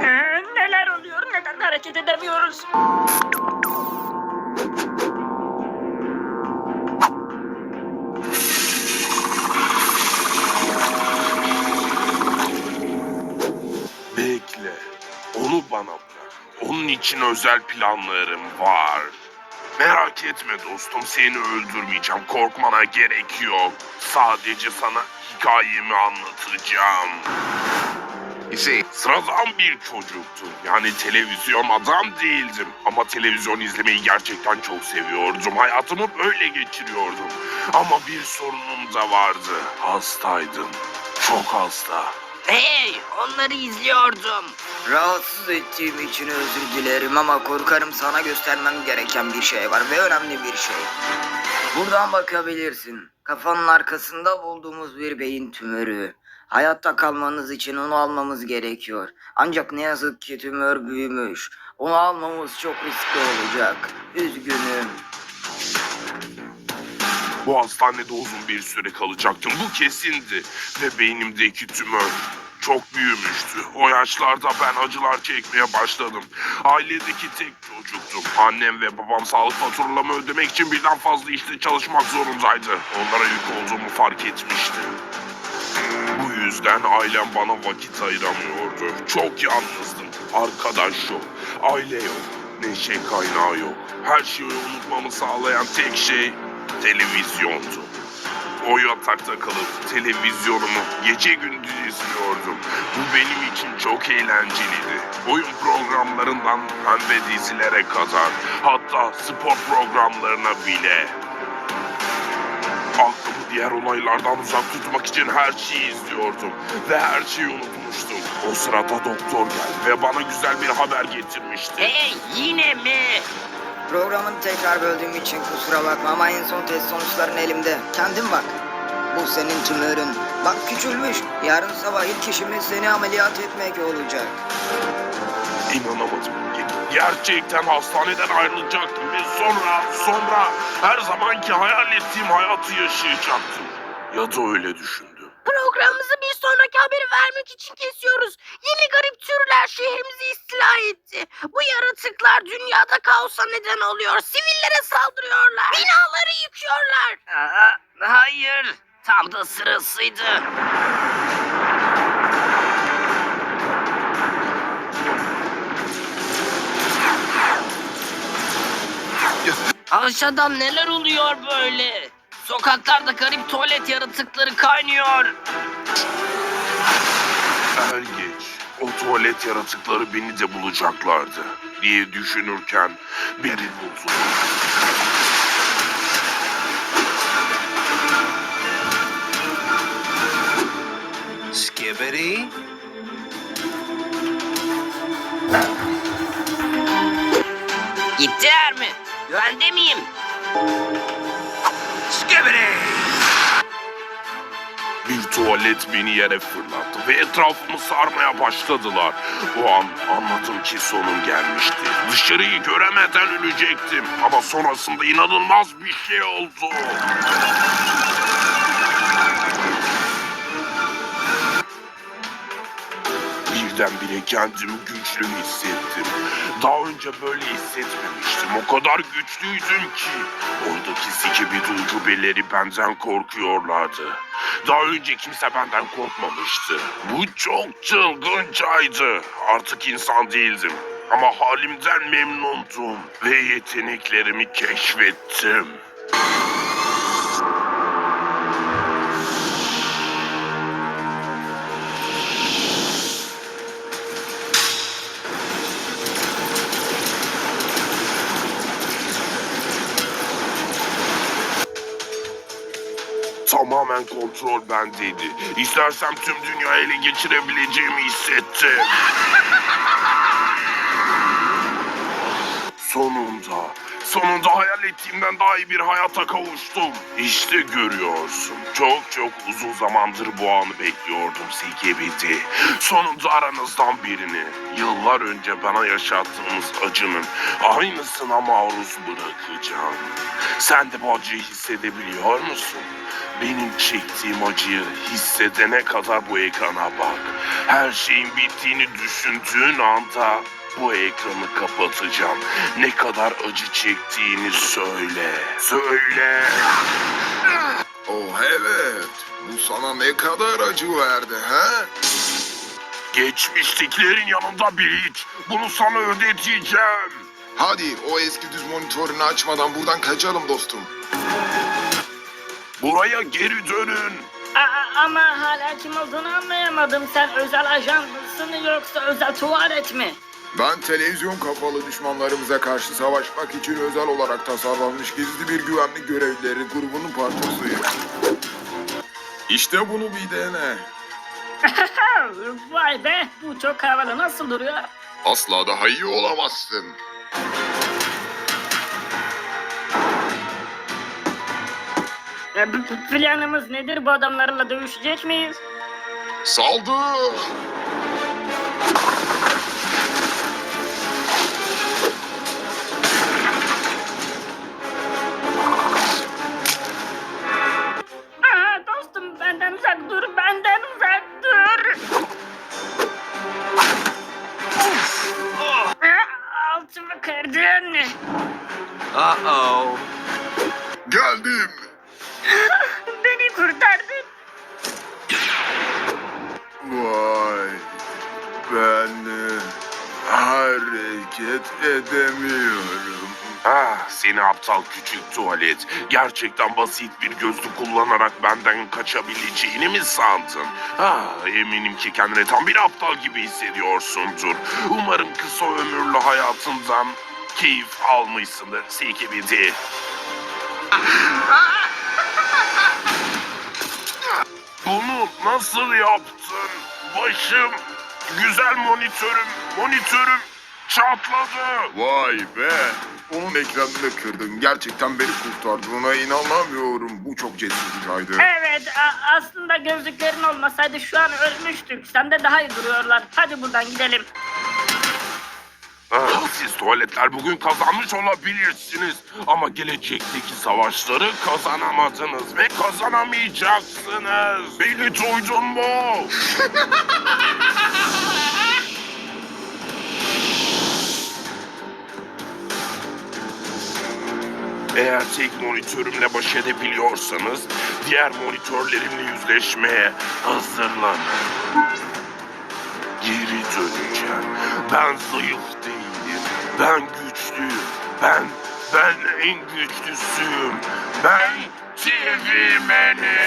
Ee, neler oluyor? Neden hareket edemiyoruz? Bekle. Onu bana bırak. Onun için özel planlarım var. Merak etme dostum seni öldürmeyeceğim. Korkmana gerek yok. Sadece sana hikayemi anlatacağım. Şey, Sıradan bir çocuktum. Yani televizyon adam değildim. Ama televizyon izlemeyi gerçekten çok seviyordum. Hayatımı böyle geçiriyordum. Ama bir sorunum da vardı. Hastaydım. Çok hasta. Hey, onları izliyordum. Rahatsız ettiğim için özür dilerim ama korkarım sana göstermem gereken bir şey var ve önemli bir şey. Buradan bakabilirsin. Kafanın arkasında bulduğumuz bir beyin tümörü. Hayatta kalmanız için onu almamız gerekiyor. Ancak ne yazık ki tümör büyümüş. Onu almamız çok riskli olacak. Üzgünüm. Bu hastanede uzun bir süre kalacaktım. Bu kesindi. Ve beynimdeki tümör çok büyümüştü. O yaşlarda ben acılar çekmeye başladım. Ailedeki tek çocuktum. Annem ve babam sağlık faturalarımı ödemek için birden fazla işte çalışmak zorundaydı. Onlara yük olduğumu fark etmişti. Bu yüzden ailem bana vakit ayıramıyordu. Çok yalnızdım. Arkadaş yok, aile yok, neşe kaynağı yok. Her şeyi unutmamı sağlayan tek şey televizyondu. O yatakta kalıp televizyonumu gece gündüz izliyordum. Bu benim için çok eğlenceliydi. Oyun programlarından pembe dizilere kadar hatta spor programlarına bile. Aklımı diğer olaylardan uzak tutmak için her şeyi izliyordum ve her şeyi unutmuştum. O sırada doktor geldi ve bana güzel bir haber getirmişti. Hey, yine mi? Programını tekrar böldüğüm için kusura bakma ama en son test sonuçların elimde. Kendin bak. Bu senin tümörün. Bak küçülmüş. Yarın sabah ilk işimiz seni ameliyat etmek olacak. İnanamadım. Gerçekten hastaneden ayrılacaktım ve sonra, sonra her zamanki hayal ettiğim hayatı yaşayacaktım. Ya da öyle düşündüm. Programımızı sonraki haberi vermek için kesiyoruz. Yeni garip türler şehrimizi istila etti. Bu yaratıklar dünyada kaosa neden oluyor. Sivillere saldırıyorlar. Binaları yıkıyorlar. Aa, hayır. Tam da sırasıydı. Aşağıdan neler oluyor böyle? Sokaklarda garip tuvalet yaratıkları kaynıyor. Er geç o tuvalet yaratıkları beni de bulacaklardı diye düşünürken biri buldu. Skibbity. Gittiler mi? Güvende miyim? Skibbity. Bir tuvalet beni yere fırlattı ve etrafımı sarmaya başladılar. O an anladım ki sonum gelmişti. Dışarıyı göremeden ölecektim. Ama sonrasında inanılmaz bir şey oldu. Birdenbire kendimi güçlü hissettim. Daha önce böyle hissetmemiştim. O kadar güçlüydüm ki. Oradaki sikibi ucubeleri benden korkuyorlardı. Daha önce kimse benden korkmamıştı. Bu çok çılgıncaydı. Artık insan değildim. Ama halimden memnundum ve yeteneklerimi keşfettim. Tamamen kontrol bendeydi. İstersem tüm dünyayı ele geçirebileceğimi hissettim. Sonunda Sonunda hayal ettiğimden daha iyi bir hayata kavuştum. İşte görüyorsun. Çok çok uzun zamandır bu anı bekliyordum CKBT. Sonunda aranızdan birini yıllar önce bana yaşattığınız acının aynısına maruz bırakacağım. Sen de bu acıyı hissedebiliyor musun? Benim çektiğim acıyı hissedene kadar bu ekrana bak. Her şeyin bittiğini düşündüğün anda bu ekranı kapatacağım. Ne kadar acı çektiğini söyle. Söyle. Oh evet. Bu sana ne kadar acı verdi ha? Geçmiştiklerin yanında bir hiç. Bunu sana ödeteceğim. Hadi o eski düz monitörünü açmadan buradan kaçalım dostum. Buraya geri dönün. Aa, ama hala kim olduğunu anlayamadım. Sen özel ajan mısın yoksa özel tuvalet mi? Ben televizyon kafalı düşmanlarımıza karşı savaşmak için özel olarak tasarlanmış gizli bir güvenlik görevlileri grubunun parçasıyım. İşte bunu bir dene. Vay be bu çok havalı nasıl duruyor? Asla daha iyi olamazsın. E, b- b- planımız nedir bu adamlarla dövüşecek miyiz? Saldır! Kırdın. Uh-oh. Geldim. Beni kurtardın. Vay. Ben e, hareket edemiyorum. Ah seni aptal küçük tuvalet. Gerçekten basit bir gözlük kullanarak benden kaçabileceğini mi sandın? Ah eminim ki kendini tam bir aptal gibi hissediyorsundur. Umarım kısa ömürlü hayatından keyif almışsındır CKBD. Bunu nasıl yaptın? Başım, güzel monitörüm, monitörüm çatladı. Vay be. Onun ekranını kırdın. Gerçekten beni kurtardığına inanamıyorum. Bu çok cesurcaydı. Evet a- aslında gözlüklerin olmasaydı şu an ölmüştük. Sen de daha iyi duruyorlar. Hadi buradan gidelim. Siz tuvaletler bugün kazanmış olabilirsiniz ama gelecekteki savaşları kazanamadınız ve kazanamayacaksınız. Beni duydun mu? Eğer tek monitörümle baş edebiliyorsanız diğer monitörlerimle yüzleşmeye hazırlanın. Geri döneceğim. Ben zayıf değilim. Ben güçlüyüm. Ben, ben en güçlüsüyüm. Ben TV Man'im.